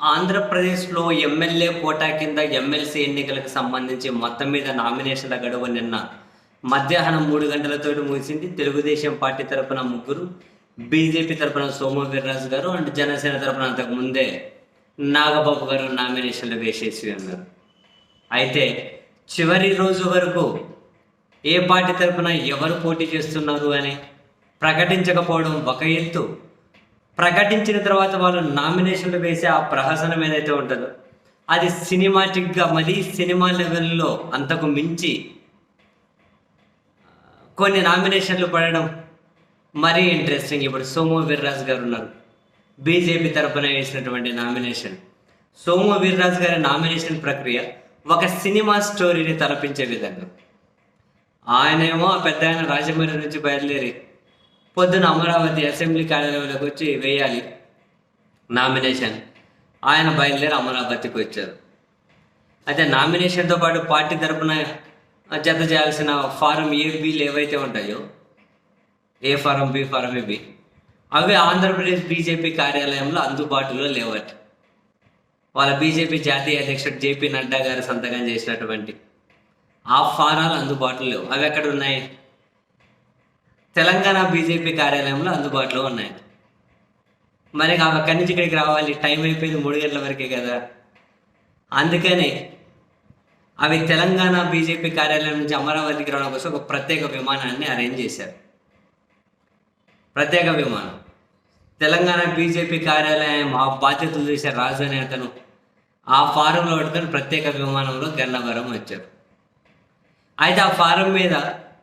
ఆంధ్రప్రదేశ్లో MLA quota కింద MLC ఎన్నికలకు సంబంధించి మొత్తం మీద నామినేషన్ల గడువు నిన్న మధ్యాహ్నం మూడు గంటలతో ముగిసింది. తెలుగుదేశం పార్టీ తరఫున ముగ్గురు బీజేపీ తరపున సోము వీర్రాజు గారు అండ్ జనసేన తరపున అంతకు ముందే నాగబాబు గారు నామినేషన్లు వేసేసి అన్నారు అయితే చివరి రోజు వరకు ఏ పార్టీ తరపున ఎవరు పోటీ చేస్తున్నారు అని ప్రకటించకపోవడం ఒక ఎత్తు ప్రకటించిన తర్వాత వాళ్ళు నామినేషన్లు వేసే ఆ ప్రహసనం ఏదైతే ఉంటుందో అది సినిమాటిక్గా మరీ సినిమా లెవెల్లో అంతకు మించి కొన్ని నామినేషన్లు పడడం మరీ ఇంట్రెస్టింగ్. ఇప్పుడు సోము వీర్రాజు గారు ఉన్నారు. బీజేపీ తరపున వేసినటువంటి నామినేషన్. సోము వీర్రాజు గారి నామినేషన్ ప్రక్రియ ఒక సినిమా స్టోరీని తలపించే విధంగా. ఆయనేమో ఆ పెద్ద ఆయన రాజమండ్రి నుంచి బయలుదేరి పొద్దున అమరావతి అసెంబ్లీ కార్యాలయంలోకి వచ్చి వేయాలి నామినేషన్. ఆయన బయలుదేరి అమరావతికి వచ్చారు. అయితే నామినేషన్తో పాటు పార్టీ తరపున జత చేయాల్సిన ఫారం ఏ బిలు ఏవైతే ఉంటాయో A form B form A B అవి ఆంధ్రప్రదేశ్ బీజేపీ కార్యాలయంలో అందుబాటులో లేవట. వాళ్ళ బీజేపీ జాతీయ అధ్యక్షుడు జేపీ నడ్డా గారు సంతకం చేసినటువంటి ఆ ఫారాలు అందుబాటులో లేవు. అవి ఎక్కడ ఉన్నాయి? తెలంగాణ బీజేపీ కార్యాలయంలో అందుబాటులో ఉన్నాయి. మరి అవి అక్కడి నుంచి ఇక్కడికి రావాలి టైం అయిపోయింది మూడు గంటల వరకే కదా. అందుకని అవి తెలంగాణ బీజేపీ కార్యాలయం నుంచి అమరావతికి రావడం కోసం ఒక ప్రత్యేక విమానాన్ని అరేంజ్ చేశారు. ప్రత్యేక విమానం. తెలంగాణ బీజేపీ కార్యాలయం ఆ బాధ్యతలు చేసే రాజు అనే అతను ఆ ఫారంలో పెట్టుకొని ప్రత్యేక విమానంలో గన్నవరం వచ్చారు. అయితే ఆ ఫారం మీద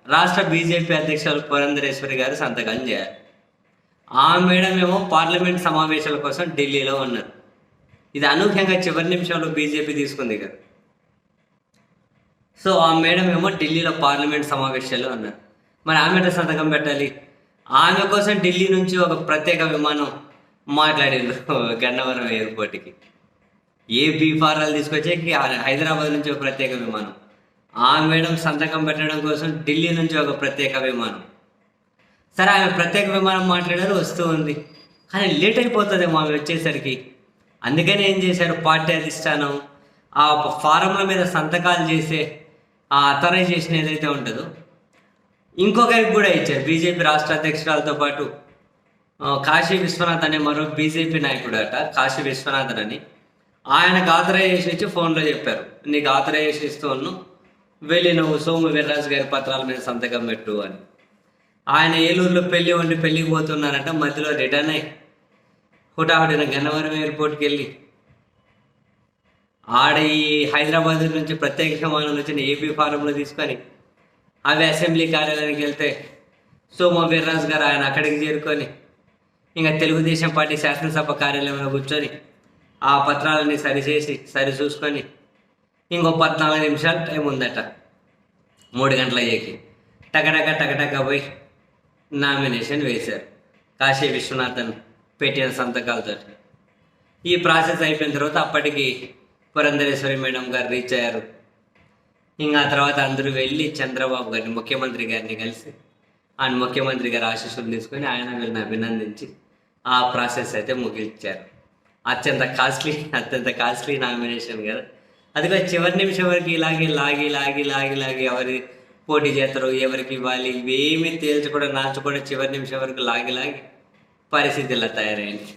రాష్ట్ర బీజేపీ అధ్యక్షులు పురంధరేశ్వరి గారు సంతకం చేయాలి. ఆ మేడం ఏమో పార్లమెంట్ సమావేశాల కోసం ఢిల్లీలో ఉన్నారు. ఇది అనూహ్యంగా చివరి నిమిషంలో బీజేపీ తీసుకుంది కదా. సో ఆ మేడం ఏమో ఢిల్లీలో పార్లమెంట్ సమావేశాలు ఉన్నారు. మరి ఆమె సంతకం పెట్టాలి? ఆమె కోసం ఢిల్లీ నుంచి ఒక ప్రత్యేక విమానం మాట్లాడిండ్రు గన్నవరం ఎయిర్పోర్ట్కి. ఏ బీ తీసుకొచ్చేకి హైదరాబాద్ నుంచి ఒక ప్రత్యేక విమానం. ఆ మేడం సంతకం పెట్టడం కోసం ఢిల్లీ నుంచి ఒక ప్రత్యేక విమానం. సరే ఆమె ప్రత్యేక విమానం మాట్లాడారు వస్తూ ఉంది. కానీ లేట్ అయిపోతుందేమో ఆమె వచ్చేసరికి. అందుకనే ఏం చేశారు? పార్టీ అధిష్టానం ఆ ఫారంల మీద సంతకాలు చేసే ఆ అథరైజేషన్ ఏదైతే ఉంటుందో ఇంకొకరికి కూడా ఇచ్చారు. బీజేపీ రాష్ట్ర అధ్యక్షురాలతో పాటు కాశీ విశ్వనాథ్ అనే మరో బీజేపీ నాయకుడు అట కాశీ విశ్వనాథన్ అని. ఆయనకు ఆథరైజేషన్ ఇచ్చి ఫోన్లో చెప్పారు. నీకు ఆథరైజేషన్ ఇస్తున్నాను వెళ్ళి నువ్వు సోము వీర్రాజు గారి పత్రాల మీద సంతకం పెట్టు అని. ఆయన ఏలూరులో పెళ్ళి వండి పెళ్ళికి పోతున్నారంట మధ్యలో రిటర్న్ అయ్యి హుటాహుటిన గన్నవరం ఎయిర్పోర్ట్కి వెళ్ళి. ఆడ ఈ హైదరాబాద్ నుంచి ప్రత్యేక విమానం వచ్చిన ఏపీ ఫారంలో తీసుకొని అవి అసెంబ్లీ కార్యాలయానికి వెళ్తే సోమ వీర్రాజు గారు ఆయన అక్కడికి చేరుకొని ఇంకా తెలుగుదేశం పార్టీ శాసనసభ కార్యాలయంలో కూర్చొని ఆ పత్రాలని సరిచేసి సరి చూసుకొని ఇంకో పద్నాలుగు నిమిషాలు టైం ఉందట. మూడు గంటల అయ్యేకి. టకటక టకటక పోయి నామినేషన్ వేశారు. కాశీ విశ్వనాథన్ పెట్టిన సంతకాలతో ఈ ప్రాసెస్ అయిపోయిన తర్వాత అప్పటికి పురంధరేశ్వరి మేడం గారు రీచ్ అయ్యారు. ఇంకా ఆ తర్వాత అందరూ వెళ్ళి చంద్రబాబు గారిని ముఖ్యమంత్రి గారిని కలిసి ఆయన ముఖ్యమంత్రి గారి ఆశీస్సులు తీసుకొని ఆయన వీళ్ళని అభినందించి ఆ ప్రాసెస్ అయితే ముగించారు అత్యంత కాస్ట్లీ అత్యంత కాస్ట్లీ నామినేషన్ కదా అది కూడా చివరి నిమిషం వరకు ఇలాగే లాగి లాగి లాగి లాగి ఎవరి పోటీ చేస్తారు ఎవరికి ఇవ్వాలి ఇవేమీ తేల్చకుండా నాచుకోవడం చివరి నిమిషం వరకు లాగి లాగి పరిస్థితి ఇలా తయారైంది.